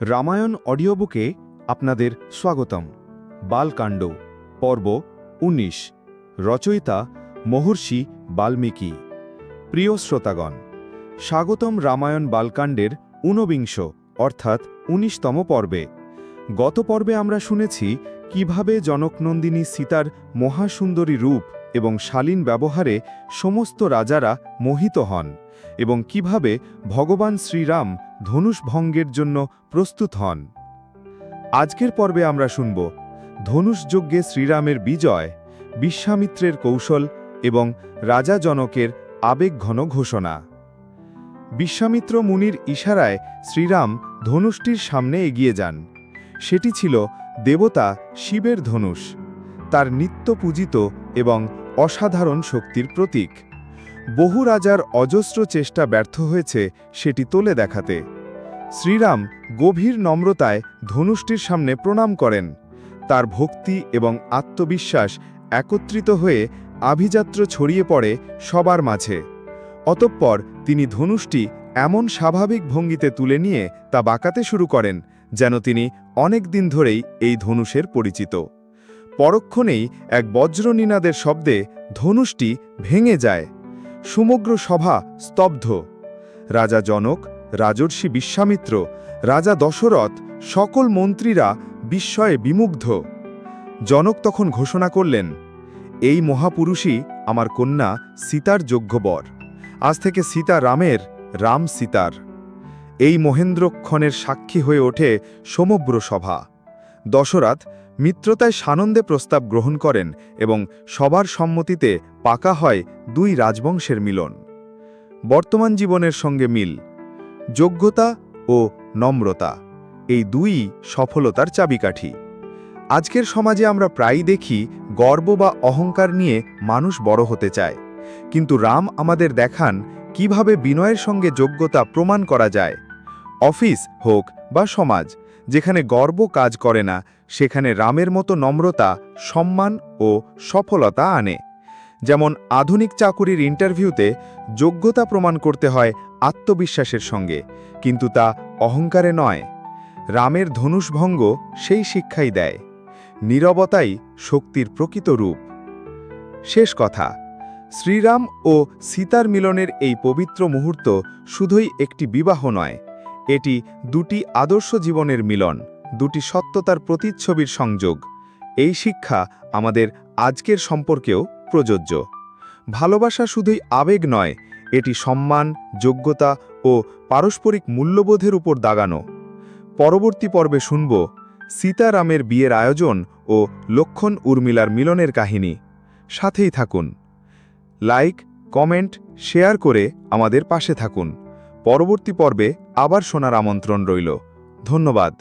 Ramayana audio বুকে আপনাদের স্বাগতম। বালকাণ্ড, পর্ব ১৯ রচয়িতা মহর্ষি বাল্মীকি। প্রিয় শ্রোতাগণ, স্বাগতম রামায়ণ বালকাণ্ডের ঊনবিংশ, অর্থাৎ উনিশতম পর্বে। গত পর্বে আমরা শুনেছি কীভাবে জনকনন্দিনী সীতার মহাসুন্দরী রূপ এবং শালীন ব্যবহারে সমস্ত রাজারা মোহিত হন এবং কীভাবে ভগবান শ্রীরাম ধনুষ ভঙ্গের জন্য প্রস্তুত হন। আজকের পর্বে আমরা শুনব ধনুষযজ্ঞে শ্রীরামের বিজয়, বিশ্বামিত্রের কৌশল এবং রাজা জনকের আবেগঘন ঘোষণা। বিশ্বামিত্র মুনির ইশারায় শ্রীরাম ধনুষটির সামনে এগিয়ে যান। সেটি ছিল দেবতা শিবের ধনুষ, তার নিত্য পূজিত এবং অসাধারণ শক্তির প্রতীক। বহু রাজার অজস্র চেষ্টা ব্যর্থ হয়েছে সেটি তোলে দেখাতে। শ্রীরাম গভীর নম্রতায় ধনুষ্টির সামনে প্রণাম করেন। তার ভক্তি এবং আত্মবিশ্বাস একত্রিত হয়ে আভিযাত্র ছড়িয়ে পড়ে সবার মাঝে। অতঃপর তিনি ধনুষটি এমন স্বাভাবিক ভঙ্গিতে তুলে নিয়ে তা বাঁকাতে শুরু করেন, যেন তিনি অনেক দিন ধরেই এই ধনুষের পরিচিত। পরক্ষণেই এক বজ্রনীনাদের শব্দে ধনুষটি ভেঙে যায়। সমগ্র সভা স্তব্ধ। রাজা জনক, রাজর্ষি বিশ্বামিত্র, রাজা দশরথ, সকল মন্ত্রীরা বিস্ময়ে বিমুগ্ধ। জনক তখন ঘোষণা করলেন, এই মহাপুরুষই আমার কন্যা সীতার যোগ্য বর আজ থেকে সীতা রামের রাম সীতার। এই মহেন্দ্রক্ষণের সাক্ষী হয়ে ওঠে সমগ্র সভা। দশরথ মিত্রতায় সানন্দে প্রস্তাব গ্রহণ করেন এবং সবার সম্মতিতে পাকা হয় দুই রাজবংশের মিলন। বর্তমান জীবনের সঙ্গে মিল, যোগ্যতা ও নম্রতা, এই দুই সফলতার চাবিকাঠি। আজকের সমাজে আমরা প্রায়ই দেখি গর্ব বা অহংকার নিয়ে মানুষ বড় হতে চায়। কিন্তু রাম আমাদের দেখান কীভাবে বিনয়ের সঙ্গে যোগ্যতা প্রমাণ করা যায় অফিস, হোক বা সমাজ, যেখানে গর্ব কাজ করে না, সেখানে রামের মতো নম্রতা, সম্মান ও সফলতা আনে। যেমন আধুনিক চাকুরির ইন্টারভিউতে যোগ্যতা প্রমাণ করতে হয় আত্মবিশ্বাসের সঙ্গে, কিন্তু তা অহংকারে নয়। রামের ধনুষভঙ্গ সেই শিক্ষাই দেয়, নীরবতাই শক্তির প্রকৃত রূপ। শেষ কথা, শ্রীরাম ও সীতার মিলনের এই পবিত্র মুহূর্ত শুধুই একটি বিবাহ নয় এটি দুটি আদর্শ জীবনের মিলন, দুটি সত্যতার প্রতিচ্ছবির সংযোগ। এই শিক্ষা আমাদের আজকের সম্পর্কেও প্রযোজ্য। ভালোবাসা শুধুই আবেগ নয়, এটি সম্মান, যোগ্যতা ও পারস্পরিক মূল্যবোধের উপর দাগানো। পরবর্তী পর্বে শুনব সীতারামের বিয়ের আয়োজন ও লক্ষণ উর্মিলার মিলনের কাহিনী। সাথেই থাকুন। লাইক, কমেন্ট, শেয়ার করে আমাদের পাশে থাকুন। পরবর্তী পর্বে আবার শোনার আমন্ত্রণ রইল। ধন্যবাদ।